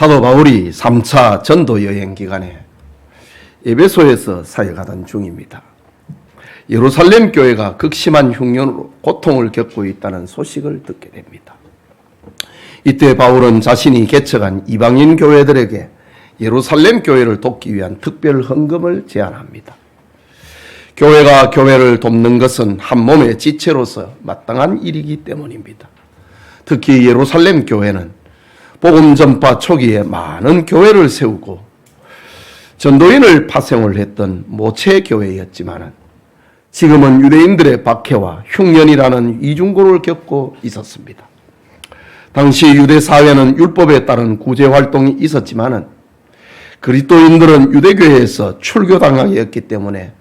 사도 바울이 3차 전도 여행 기간에 에베소에서 사역하던 중입니다. 예루살렘 교회가 극심한 흉년으로 고통을 겪고 있다는 소식을 듣게 됩니다. 이때 바울은 자신이 개척한 이방인 교회들에게 예루살렘 교회를 돕기 위한 특별 헌금을 제안합니다. 교회가 교회를 돕는 것은 한 몸의 지체로서 마땅한 일이기 때문입니다. 특히 예루살렘 교회는 복음 전파 초기에 많은 교회를 세우고 전도인을 파송을 했던 모체 교회였지만 지금은 유대인들의 박해와 흉년이라는 이중고를 겪고 있었습니다. 당시 유대 사회는 율법에 따른 구제 활동이 있었지만은 그리스도인들은 유대교회에서 출교당하게 였기 때문에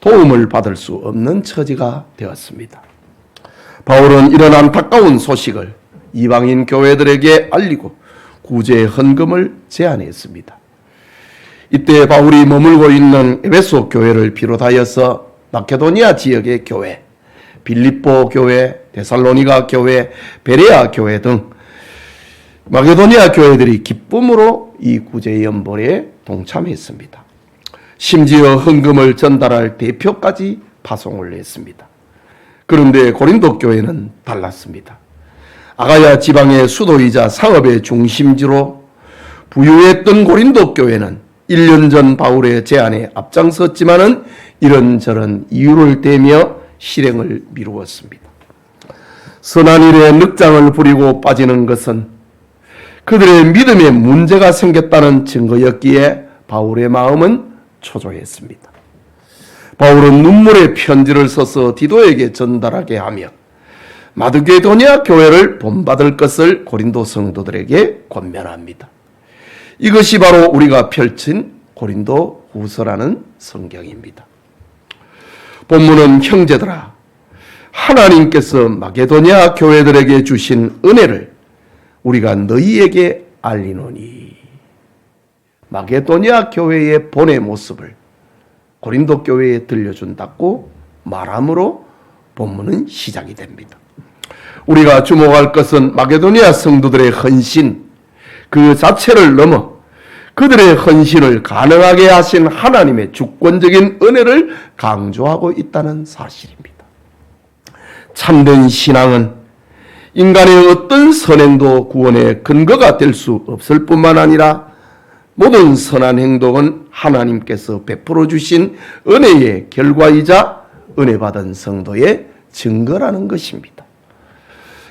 도움을 받을 수 없는 처지가 되었습니다. 바울은 이런 안타까운 소식을 이방인 교회들에게 알리고 구제 헌금을 제안했습니다. 이때 바울이 머물고 있는 에베소 교회를 비롯하여서 마케도니아 지역의 교회, 빌립보 교회, 데살로니가 교회, 베레아 교회 등 마케도니아 교회들이 기쁨으로 이 구제 연보에 동참했습니다. 심지어 헌금을 전달할 대표까지 파송을 했습니다. 그런데 고린도 교회는 달랐습니다. 아가야 지방의 수도이자 상업의 중심지로 부유했던 고린도 교회는 1년 전 바울의 제안에 앞장섰지만은 이런저런 이유를 대며 실행을 미루었습니다. 선한 일에 늑장을 부리고 빠지는 것은 그들의 믿음에 문제가 생겼다는 증거였기에 바울의 마음은 초조했습니다. 바울은 눈물의 편지를 써서 디도에게 전달하게 하며 마두게도니아 교회를 본받을 것을 고린도 성도들에게 권면합니다. 이것이 바로 우리가 펼친 고린도 후서라는 성경입니다. 본문은 형제들아 하나님께서 마게도니아 교회들에게 주신 은혜를 우리가 너희에게 알리노니 마게도니아 교회의 본의 모습을 고린도 교회에 들려준다고 말함으로 본문은 시작이 됩니다. 우리가 주목할 것은 마게도니아 성도들의 헌신 그 자체를 넘어 그들의 헌신을 가능하게 하신 하나님의 주권적인 은혜를 강조하고 있다는 사실입니다. 참된 신앙은 인간의 어떤 선행도 구원의 근거가 될 수 없을 뿐만 아니라 모든 선한 행동은 하나님께서 베풀어 주신 은혜의 결과이자 은혜 받은 성도의 증거라는 것입니다.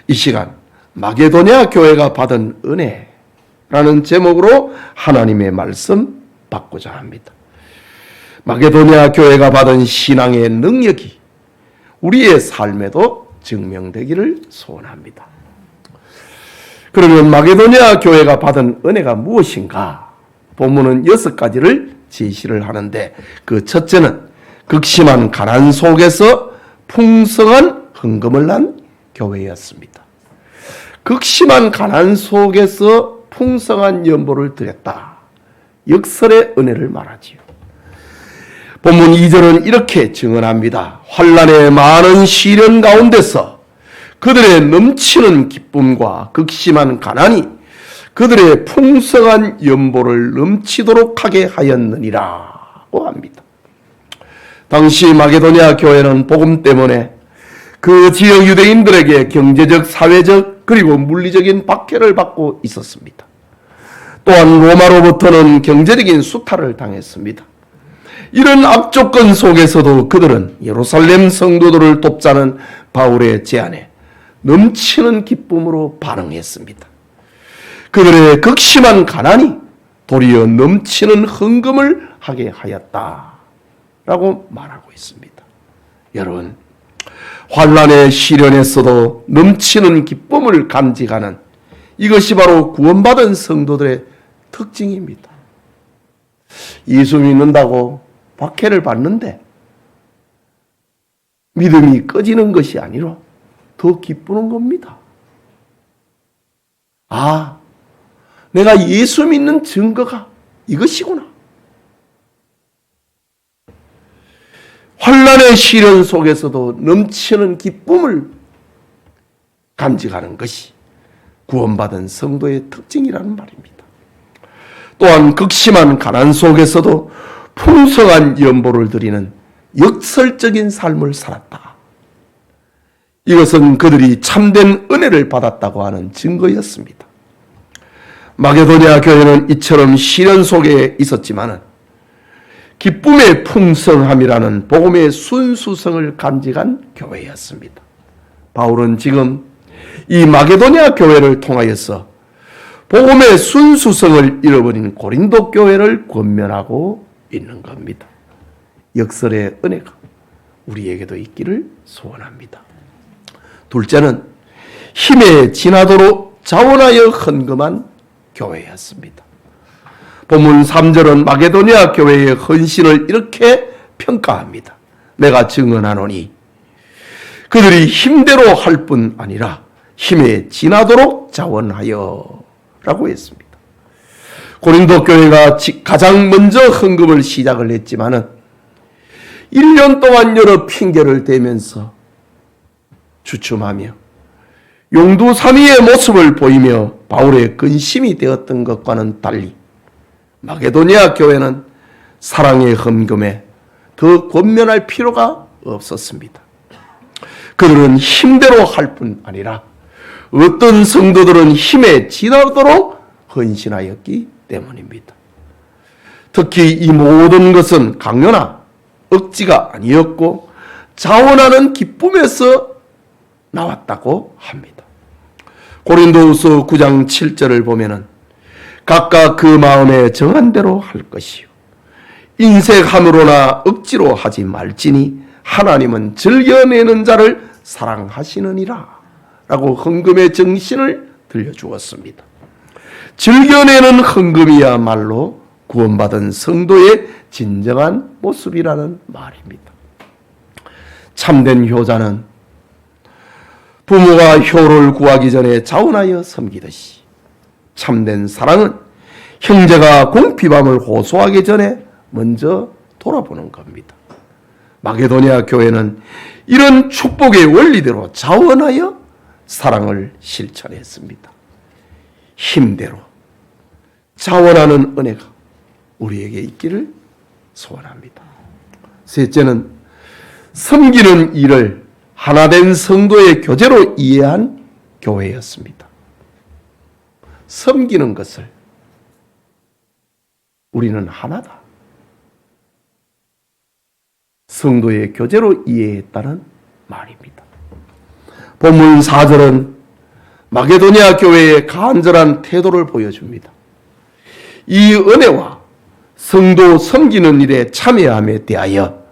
이 시간 마게도니아 교회가 받은 은혜라는 제목으로 하나님의 말씀 받고자 합니다. 마게도니아 교회가 받은 신앙의 능력이 우리의 삶에도 증명되기를 소원합니다. 그러면 마게도니아 교회가 받은 은혜가 무엇인가? 본문은 여섯 가지를 제시를 하는데 그 첫째는 극심한 가난 속에서 풍성한 헌금을 난 교회였습니다. 극심한 가난 속에서 풍성한 연보를 드렸다. 역설의 은혜를 말하지요. 본문 2절은 이렇게 증언합니다. 환란의 많은 시련 가운데서 그들의 넘치는 기쁨과 극심한 가난이 그들의 풍성한 연보를 넘치도록 하게 하였느니라고 합니다. 당시 마게도니아 교회는 복음 때문에 그 지역 유대인들에게 경제적, 사회적, 그리고 물리적인 박해를 받고 있었습니다. 또한 로마로부터는 경제적인 수탈을 당했습니다. 이런 악조건 속에서도 그들은 예루살렘 성도들을 돕자는 바울의 제안에 넘치는 기쁨으로 반응했습니다. 그들의 극심한 가난이 도리어 넘치는 헌금을 하게 하였다 라고 말하고 있습니다. 여러분, 환란의 시련에서도 넘치는 기쁨을 간직하는 이것이 바로 구원받은 성도들의 특징입니다. 예수 믿는다고 박해를 받는데 믿음이 꺼지는 것이 아니라 더 기쁘는 겁니다. 아, 내가 예수 믿는 증거가 이것이구나. 환란의 시련 속에서도 넘치는 기쁨을 간직하는 것이 구원받은 성도의 특징이라는 말입니다. 또한 극심한 가난 속에서도 풍성한 연보를 드리는 역설적인 삶을 살았다. 이것은 그들이 참된 은혜를 받았다고 하는 증거였습니다. 마게도니아 교회는 이처럼 시련 속에 있었지만은 기쁨의 풍성함이라는 복음의 순수성을 간직한 교회였습니다. 바울은 지금 이 마게도니아 교회를 통하여서 복음의 순수성을 잃어버린 고린도 교회를 권면하고 있는 겁니다. 역설의 은혜가 우리에게도 있기를 소원합니다. 둘째는 힘에 지나도록 자원하여 헌금한 교회였습니다. 본문 3절은 마게도니아 교회의 헌신을 이렇게 평가합니다. 내가 증언하노니 그들이 힘대로 할 뿐 아니라 힘에 지나도록 자원하여 라고 했습니다. 고린도 교회가 가장 먼저 헌금을 시작을 했지만은 1년 동안 여러 핑계를 대면서 주춤하며 용두삼위의 모습을 보이며 바울의 근심이 되었던 것과는 달리 마게도니아 교회는 사랑의 헌금에 더 권면할 필요가 없었습니다. 그들은 힘대로 할 뿐 아니라 어떤 성도들은 힘에 지나도록 헌신하였기 때문입니다. 특히 이 모든 것은 강요나 억지가 아니었고 자원하는 기쁨에서 나왔다고 합니다. 고린도후서 9장 7절을 보면은 각각 그 마음에 정한 대로 할 것이요 인색함으로나 억지로 하지 말지니 하나님은 즐겨내는 자를 사랑하시느니라 라고 헌금의 정신을 들려주었습니다. 즐겨내는 헌금이야말로 구원받은 성도의 진정한 모습이라는 말입니다. 참된 효자는 부모가 효를 구하기 전에 자원하여 섬기듯이 참된 사랑은 형제가 공피밤을 호소하기 전에 먼저 돌아보는 겁니다. 마게도니아 교회는 이런 축복의 원리대로 자원하여 사랑을 실천했습니다. 힘대로 자원하는 은혜가 우리에게 있기를 소원합니다. 셋째는 섬기는 일을 하나된 성도의 교제로 이해한 교회였습니다. 섬기는 것을 우리는 하나다. 성도의 교제로 이해했다는 말입니다. 본문 4절은 마게도니아 교회의 간절한 태도를 보여줍니다. 이 은혜와 성도 섬기는 일에 참여함에 대하여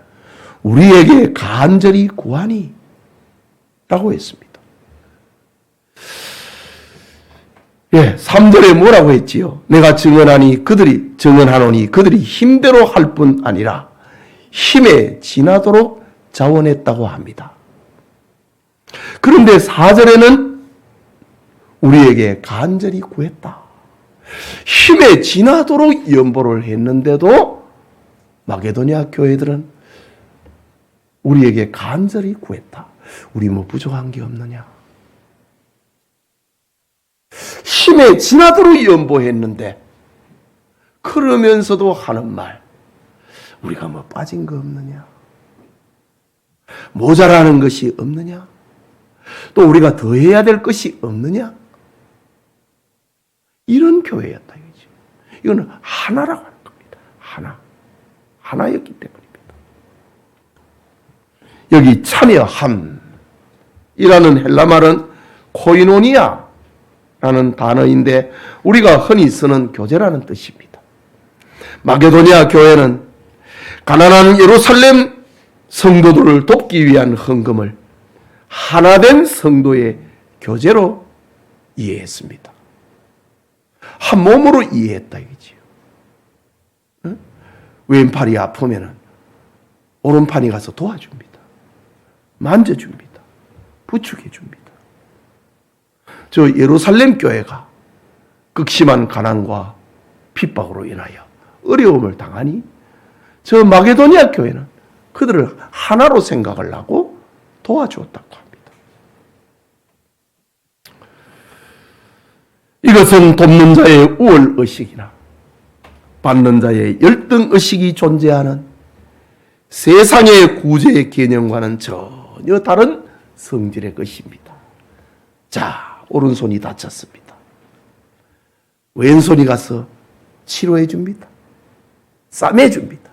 우리에게 간절히 구하니 라고 했습니다. 예, 3절에 뭐라고 했지요? 내가 증언하니 그들이 증언하노니 그들이 힘대로 할 뿐 아니라 힘에 지나도록 자원했다고 합니다. 그런데 4절에는 우리에게 간절히 구했다. 힘에 지나도록 연보를 했는데도 마게도니아 교회들은 우리에게 간절히 구했다. 우리 뭐 부족한 게 없느냐? 힘에 지나도록 연보했는데 그러면서도 하는 말 우리가 뭐 빠진 거 없느냐? 모자라는 것이 없느냐? 또 우리가 더 해야 될 것이 없느냐? 이런 교회였다 이거지. 이거는 하나라고 하는 겁니다. 하나. 하나였기 때문입니다. 여기 참여함이라는 헬라 말은 코이노니아 라는 단어인데 우리가 흔히 쓰는 교제라는 뜻입니다. 마게도니아 교회는 가난한 예루살렘 성도들을 돕기 위한 헌금을 하나된 성도의 교제로 이해했습니다. 한 몸으로 이해했다 이거지요. 응? 왼팔이 아프면은 오른팔이 가서 도와줍니다. 만져줍니다. 부축해줍니다. 저 예루살렘 교회가 극심한 가난과 핍박으로 인하여 어려움을 당하니 저 마게도니아 교회는 그들을 하나로 생각을 하고 도와주었다고 합니다. 이것은 돕는 자의 우월 의식이나 받는 자의 열등 의식이 존재하는 세상의 구제의 개념과는 전혀 다른 성질의 것입니다. 자, 오른손이 다쳤습니다. 왼손이 가서 치료해 줍니다. 싸매 줍니다.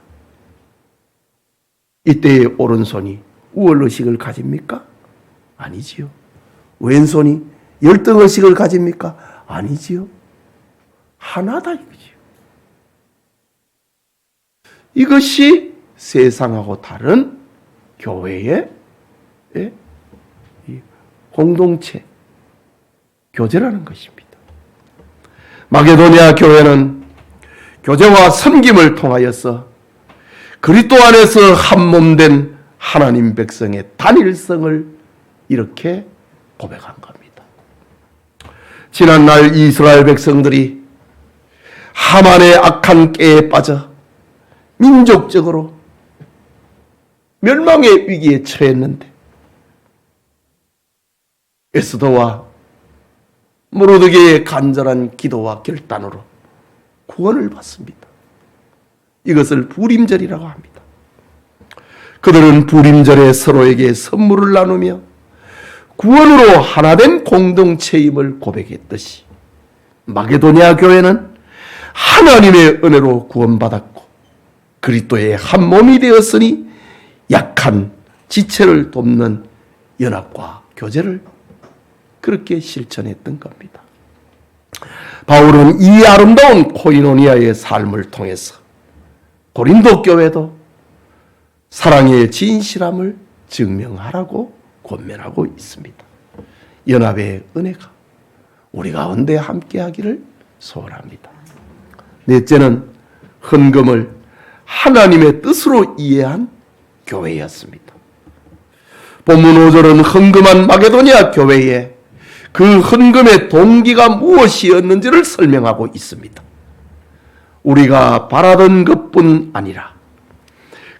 이때의 오른손이 우월의식을 가집니까? 아니지요. 왼손이 열등의식을 가집니까? 아니지요. 하나다 이거지요. 이것이 세상하고 다른 교회의 예? 이 공동체, 교제라는 것입니다. 마게도니아 교회는 교제와 섬김을 통하여서 그리스도 안에서 한 몸 된 하나님 백성의 단일성을 이렇게 고백한 겁니다. 지난날 이스라엘 백성들이 하만의 악한 깨에 빠져 민족적으로 멸망의 위기에 처했는데 에스더와 모르드게의 간절한 기도와 결단으로 구원을 받습니다. 이것을 부림절이라고 합니다. 그들은 부림절에 서로에게 선물을 나누며 구원으로 하나된 공동체임을 고백했듯이 마게도니아 교회는 하나님의 은혜로 구원받았고 그리스도의 한 몸이 되었으니 약한 지체를 돕는 연합과 교제를 그렇게 실천했던 겁니다. 바울은 이 아름다운 코이노니아의 삶을 통해서 고린도 교회도 사랑의 진실함을 증명하라고 권면하고 있습니다. 연합의 은혜가 우리 가운데 함께 하기를 소원합니다. 넷째는 헌금을 하나님의 뜻으로 이해한 교회였습니다. 본문 5절은 헌금한 마게도니아 교회에 그 헌금의 동기가 무엇이었는지를 설명하고 있습니다. 우리가 바라던 것뿐 아니라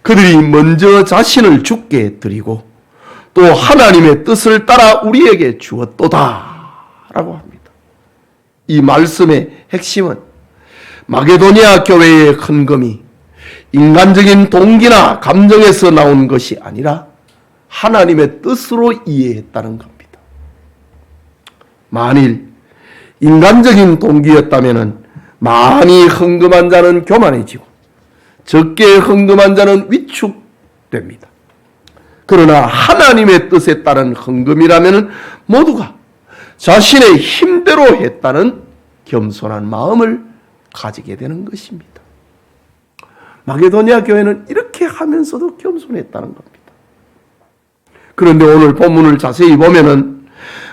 그들이 먼저 자신을 죽게 드리고 또 하나님의 뜻을 따라 우리에게 주었도다 라고 합니다. 이 말씀의 핵심은 마게도니아 교회의 헌금이 인간적인 동기나 감정에서 나온 것이 아니라 하나님의 뜻으로 이해했다는 겁니다. 만일 인간적인 동기였다면 많이 헌금한 자는 교만해지고 적게 헌금한 자는 위축됩니다. 그러나 하나님의 뜻에 따른 헌금이라면 모두가 자신의 힘대로 했다는 겸손한 마음을 가지게 되는 것입니다. 마게도니아 교회는 이렇게 하면서도 겸손했다는 겁니다. 그런데 오늘 본문을 자세히 보면은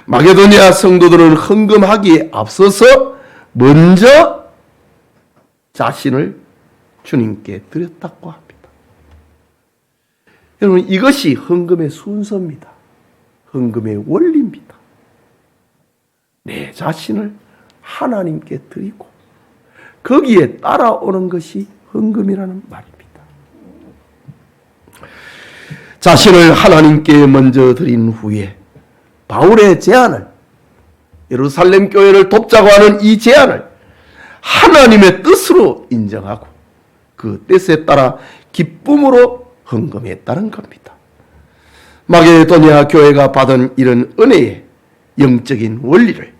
마게도니아 성도들은 헌금하기에 앞서서 먼저 자신을 주님께 드렸다고 합니다. 여러분 이것이 헌금의 순서입니다. 헌금의 원리입니다. 내 자신을 하나님께 드리고 거기에 따라오는 것이 헌금이라는 말입니다. 자신을 하나님께 먼저 드린 후에 바울의 제안을 예루살렘 교회를 돕자고 하는 이 제안을 하나님의 뜻으로 인정하고 그 뜻에 따라 기쁨으로 헌금했다는 겁니다. 마게도니아 교회가 받은 이런 은혜의 영적인 원리를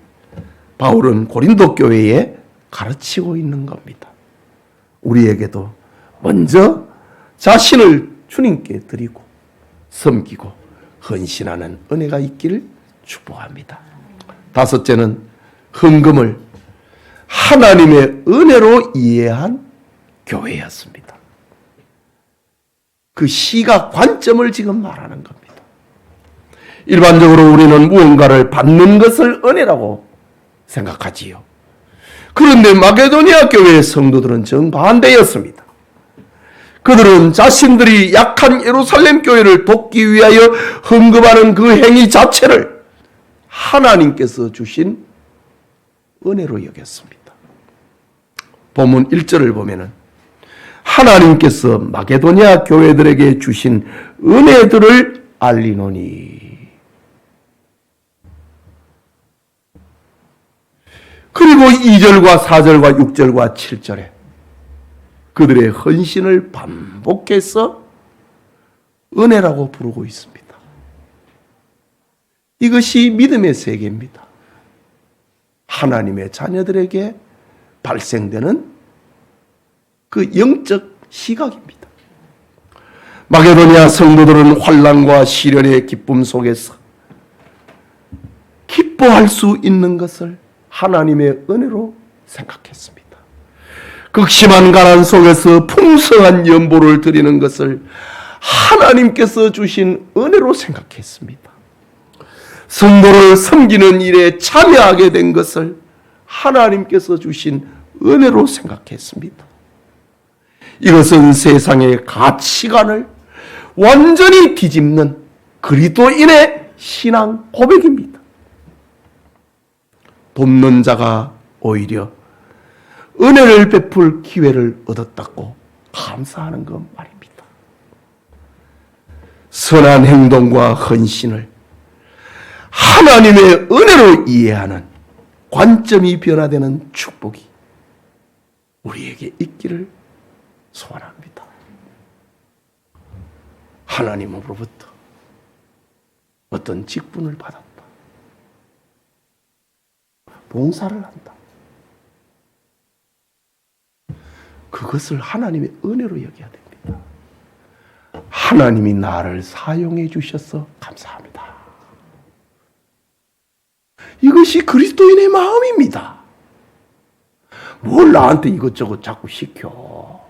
바울은 고린도 교회에 가르치고 있는 겁니다. 우리에게도 먼저 자신을 주님께 드리고 섬기고 헌신하는 은혜가 있기를 축복합니다. 다섯째는 헌금을 하나님의 은혜로 이해한 교회였습니다. 그 시각 관점을 지금 말하는 겁니다. 일반적으로 우리는 무언가를 받는 것을 은혜라고 생각하지요. 그런데 마게도니아 교회의 성도들은 정반대였습니다. 그들은 자신들이 약한 예루살렘 교회를 돕기 위하여 헌금하는 그 행위 자체를 하나님께서 주신 은혜로 여겼습니다. 본문 1절을 보면은 하나님께서 마게도니아 교회들에게 주신 은혜들을 알리노니 그리고 2절과 4절과 6절과 7절에 그들의 헌신을 반복해서 은혜라고 부르고 있습니다. 이것이 믿음의 세계입니다. 하나님의 자녀들에게 발생되는 그 영적 시각입니다. 마게도니아 성도들은 환란과 시련의 기쁨 속에서 기뻐할 수 있는 것을 하나님의 은혜로 생각했습니다. 극심한 가난 속에서 풍성한 연보를 드리는 것을 하나님께서 주신 은혜로 생각했습니다. 성도를 섬기는 일에 참여하게 된 것을 하나님께서 주신 은혜로 생각했습니다. 이것은 세상의 가치관을 완전히 뒤집는 그리스도인의 신앙 고백입니다. 돕는 자가 오히려 은혜를 베풀 기회를 얻었다고 감사하는 것 말입니다. 선한 행동과 헌신을 하나님의 은혜로 이해하는 관점이 변화되는 축복이 우리에게 있기를 소원합니다. 하나님으로부터 어떤 직분을 받았다. 봉사를 한다. 그것을 하나님의 은혜로 여겨야 됩니다. 하나님이 나를 사용해 주셔서 감사합니다. 이것이 그리스도인의 마음입니다. 뭘 나한테 이것저것 자꾸 시켜.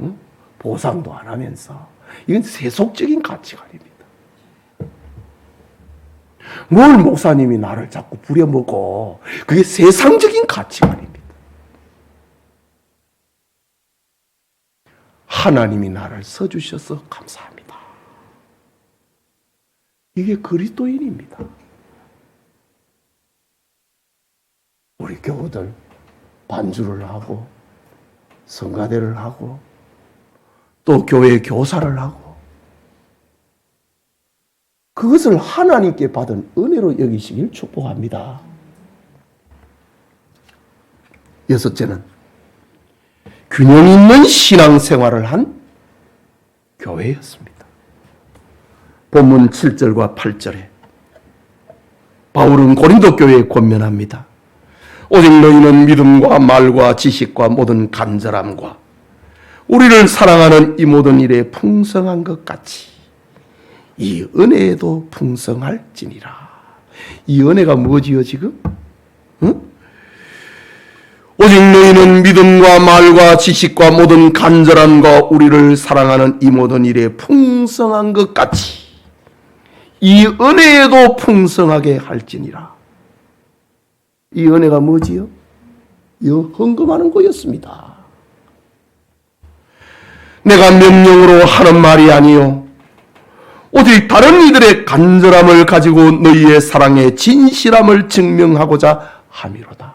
응? 보상도 안 하면서. 이건 세속적인 가치관입니다. 뭘 목사님이 나를 자꾸 부려먹고, 그게 세상적인 가치관입니다. 하나님이 나를 써주셔서 감사합니다. 이게 그리스도인입니다. 우리 교우들 반주를 하고 성가대를 하고 또 교회 교사를 하고 그것을 하나님께 받은 은혜로 여기시길 축복합니다. 여섯째는 균형 있는 신앙생활을 한 교회였습니다. 본문 7절과 8절에 바울은 고린도 교회에 권면합니다. 오직 너희는 믿음과 말과 지식과 모든 간절함과 우리를 사랑하는 이 모든 일에 풍성한 것 같이 이 은혜에도 풍성할지니라. 이 은혜가 뭐지요 지금? 응? 오직 너희는 믿음과 말과 지식과 모든 간절함과 우리를 사랑하는 이 모든 일에 풍성한 것 같이 이 은혜에도 풍성하게 할지니라. 이 은혜가 뭐지요? 이 헌금하는 거였습니다. 내가 명령으로 하는 말이 아니요. 오직 다른 이들의 간절함을 가지고 너희의 사랑의 진실함을 증명하고자 함이로다.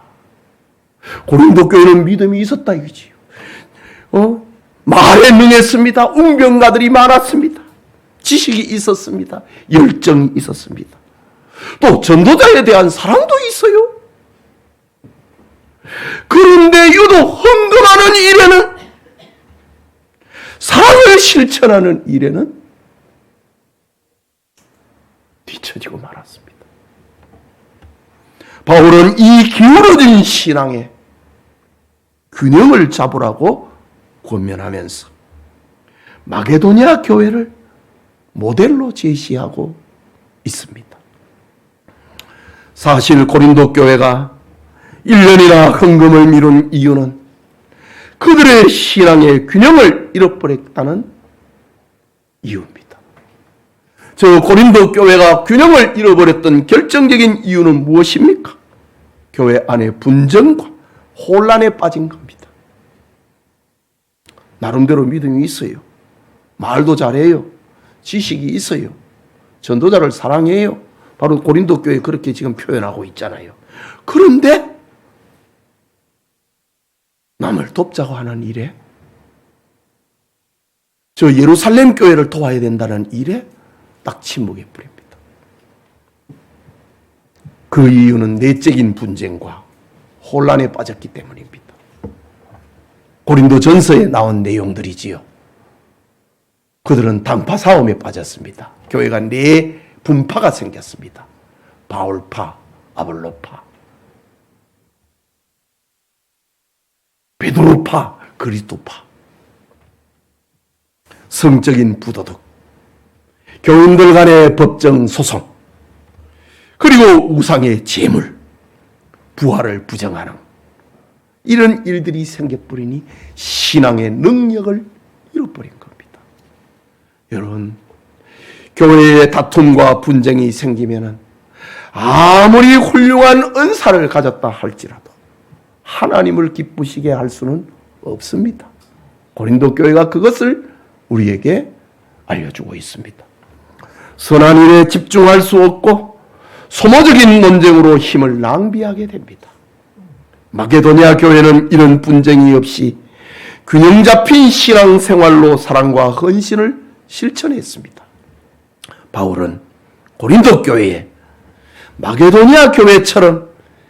고린도 교회는 믿음이 있었다 이거지요. 어? 말에 능했습니다. 웅병가들이 많았습니다. 지식이 있었습니다. 열정이 있었습니다. 또 전도자에 대한 사랑도 있어요. 그런데 유독 헌금하는 일에는 사랑을 실천하는 일에는 뒤처지고 말았습니다. 바울은 이 기울어진 신앙에 균형을 잡으라고 권면하면서 마게도니아 교회를 모델로 제시하고 있습니다. 사실 고린도 교회가 1년이나 헌금을 미룬 이유는 그들의 신앙의 균형을 잃어버렸다는 이유입니다. 저 고린도 교회가 균형을 잃어버렸던 결정적인 이유는 무엇입니까? 교회 안에 분쟁과 혼란에 빠진 겁니다. 나름대로 믿음이 있어요. 말도 잘해요. 지식이 있어요. 전도자를 사랑해요. 바로 고린도 교회 그렇게 지금 표현하고 있잖아요. 그런데 남을 돕자고 하는 일에 저 예루살렘 교회를 도와야 된다는 일에 딱 침묵해 버립니다. 그 이유는 내적인 분쟁과 혼란에 빠졌기 때문입니다. 고린도 전서에 나온 내용들이지요. 그들은 당파 싸움에 빠졌습니다. 교회가 네 분파가 생겼습니다. 바울파, 아볼로파, 베드로파, 그리스도파. 성적인 부도덕, 교인들 간의 법정 소송, 그리고 우상의 재물, 부활을 부정하는 이런 일들이 생겨버리니 신앙의 능력을 잃어버린 겁니다. 여러분, 교회에 다툼과 분쟁이 생기면은 아무리 훌륭한 은사를 가졌다 할지라도 하나님을 기쁘시게 할 수는 없습니다. 고린도 교회가 그것을 우리에게 알려주고 있습니다. 선한 일에 집중할 수 없고 소모적인 논쟁으로 힘을 낭비하게 됩니다. 마게도니아 교회는 이런 분쟁이 없이 균형 잡힌 신앙 생활로 사랑과 헌신을 실천했습니다. 바울은 고린도 교회에 마게도니아 교회처럼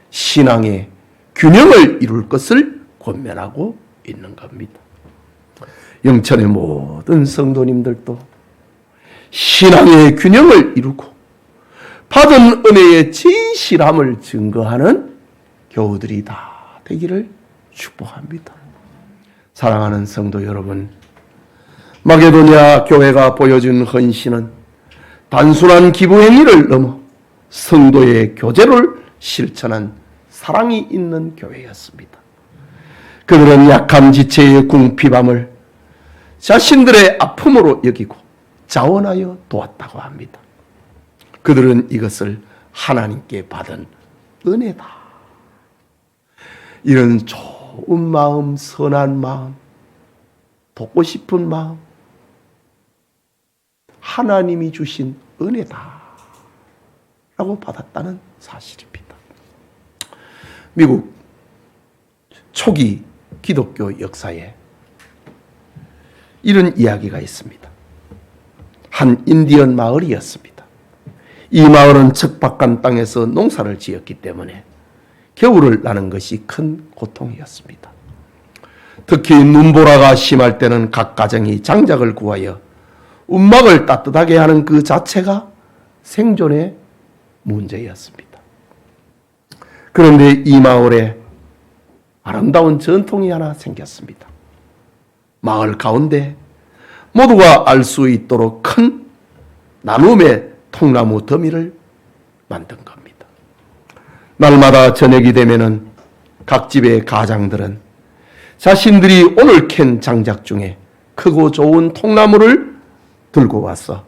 신앙의 균형을 이룰 것을 권면하고 있는 겁니다. 영천의 모든 성도님들도 신앙의 균형을 이루고 받은 은혜의 진실함을 증거하는 교우들이 다 되기를 축복합니다. 사랑하는 성도 여러분, 마게도니아 교회가 보여준 헌신은 단순한 기부 행위를 넘어 성도의 교제를 실천한 사랑이 있는 교회였습니다. 그들은 약한 지체의 궁핍함을 자신들의 아픔으로 여기고 자원하여 도왔다고 합니다. 그들은 이것을 하나님께 받은 은혜다. 이런 좋은 마음, 선한 마음, 돕고 싶은 마음, 하나님이 주신 은혜다. 라고 받았다는 사실입니다. 미국 초기 기독교 역사에 이런 이야기가 있습니다. 한 인디언 마을이었습니다. 이 마을은 척박한 땅에서 농사를 지었기 때문에 겨울을 나는 것이 큰 고통이었습니다. 특히 눈보라가 심할 때는 각 가정이 장작을 구하여 움막을 따뜻하게 하는 그 자체가 생존의 문제였습니다. 그런데 이 마을에 아름다운 전통이 하나 생겼습니다. 마을 가운데 모두가 알 수 있도록 큰 나눔의 통나무 더미를 만든 겁니다. 날마다 저녁이 되면은 각 집의 가장들은 자신들이 오늘 캔 장작 중에 크고 좋은 통나무를 들고 와서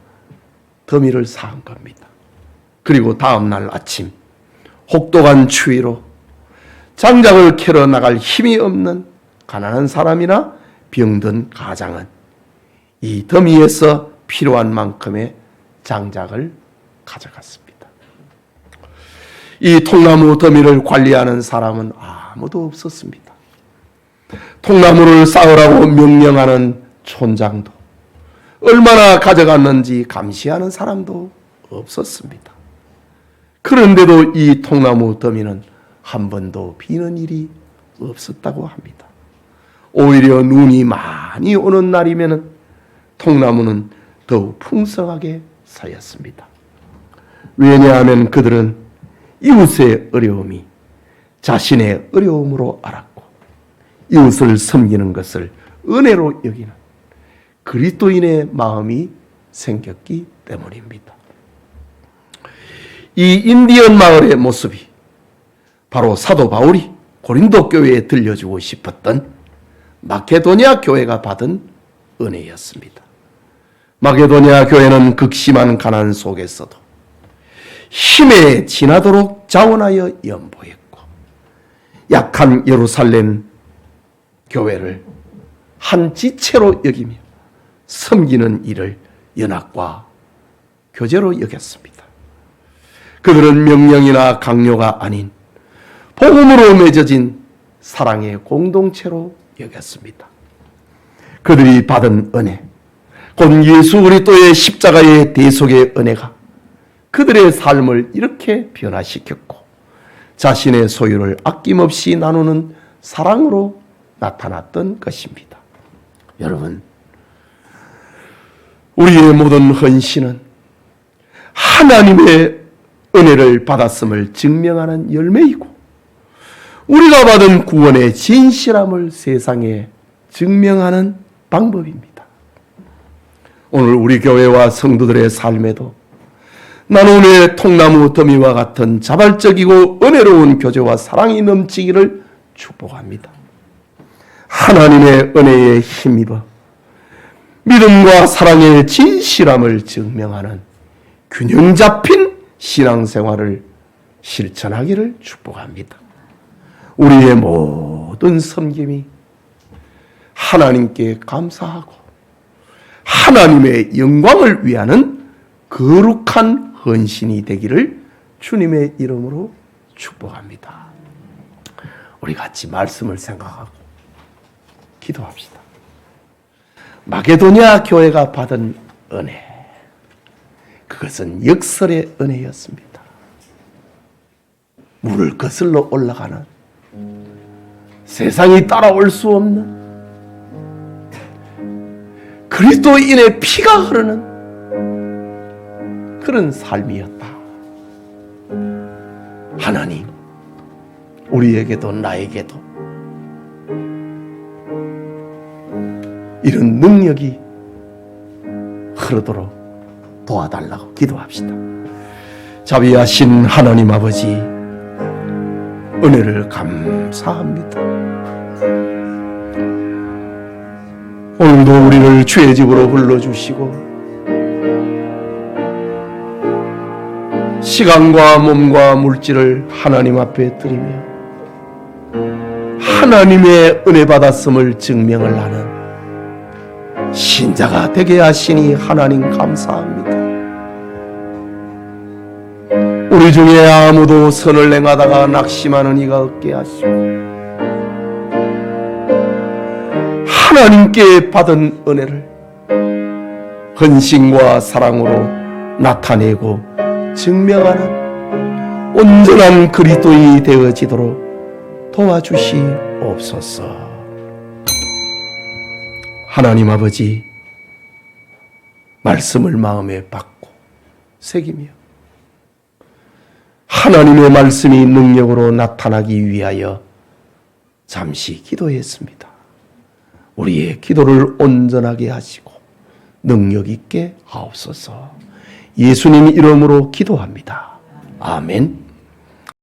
더미를 쌓은 겁니다. 그리고 다음 날 아침 혹독한 추위로 장작을 캐러 나갈 힘이 없는 가난한 사람이나 병든 가장은 이 더미에서 필요한 만큼의 장작을 가져갔습니다. 이 통나무 더미를 관리하는 사람은 아무도 없었습니다. 통나무를 쌓으라고 명령하는 촌장도 얼마나 가져갔는지 감시하는 사람도 없었습니다. 그런데도 이 통나무 더미는 한 번도 비는 일이 없었다고 합니다. 오히려 눈이 많이 오는 날이면 통나무는 더욱 풍성하게 쌓였습니다. 왜냐하면 그들은 이웃의 어려움이 자신의 어려움으로 알았고 이웃을 섬기는 것을 은혜로 여기는 그리스도인의 마음이 생겼기 때문입니다. 이 인디언 마을의 모습이 바로 사도 바울이 고린도 교회에 들려주고 싶었던 마케도니아 교회가 받은 은혜였습니다. 마게도니아 교회는 극심한 가난 속에서도 힘에 지나도록 자원하여 연보했고 약한 예루살렘 교회를 한 지체로 여기며 섬기는 일을 연합과 교제로 여겼습니다. 그들은 명령이나 강요가 아닌 복음으로 맺어진 사랑의 공동체로 여겼습니다. 그들이 받은 은혜, 곧 예수 그리스도의 십자가의 대속의 은혜가 그들의 삶을 이렇게 변화시켰고 자신의 소유를 아낌없이 나누는 사랑으로 나타났던 것입니다. 여러분, 우리의 모든 헌신은 하나님의 은혜를 받았음을 증명하는 열매이고, 우리가 받은 구원의 진실함을 세상에 증명하는 방법입니다. 오늘 우리 교회와 성도들의 삶에도 나눔의 통나무 더미와 같은 자발적이고 은혜로운 교제와 사랑이 넘치기를 축복합니다. 하나님의 은혜에 힘입어 믿음과 사랑의 진실함을 증명하는 균형 잡힌 신앙생활을 실천하기를 축복합니다. 우리의 모든 섬김이 하나님께 감사하고 하나님의 영광을 위하는 거룩한 헌신이 되기를 주님의 이름으로 축복합니다. 우리 같이 말씀을 생각하고 기도합시다. 마게도니아 교회가 받은 은혜. 그것은 역설의 은혜였습니다. 물을 거슬러 올라가는 세상이 따라올 수 없는 그리스도인의 피가 흐르는 그런 삶이었다. 하나님, 우리에게도 나에게도 이런 능력이 흐르도록 도와달라고 기도합시다. 자비하신 하나님 아버지, 은혜를 감사합니다. 오늘도 우리를 주의 집으로 불러주시고, 시간과 몸과 물질을 하나님 앞에 드리며, 하나님의 은혜 받았음을 증명을 하는 신자가 되게 하시니 하나님 감사합니다. 우리 중에 아무도 선을 행하다가 낙심하는 이가 없게 하시고 하나님께 받은 은혜를 헌신과 사랑으로 나타내고 증명하는 온전한 그리스도인이 되어지도록 도와주시옵소서. 하나님 아버지 말씀을 마음에 받고 새기며 하나님의 말씀이 능력으로 나타나기 위하여 잠시 기도했습니다. 우리의 기도를 온전하게 하시고 능력 있게 하옵소서. 예수님 이름으로 기도합니다. 아멘.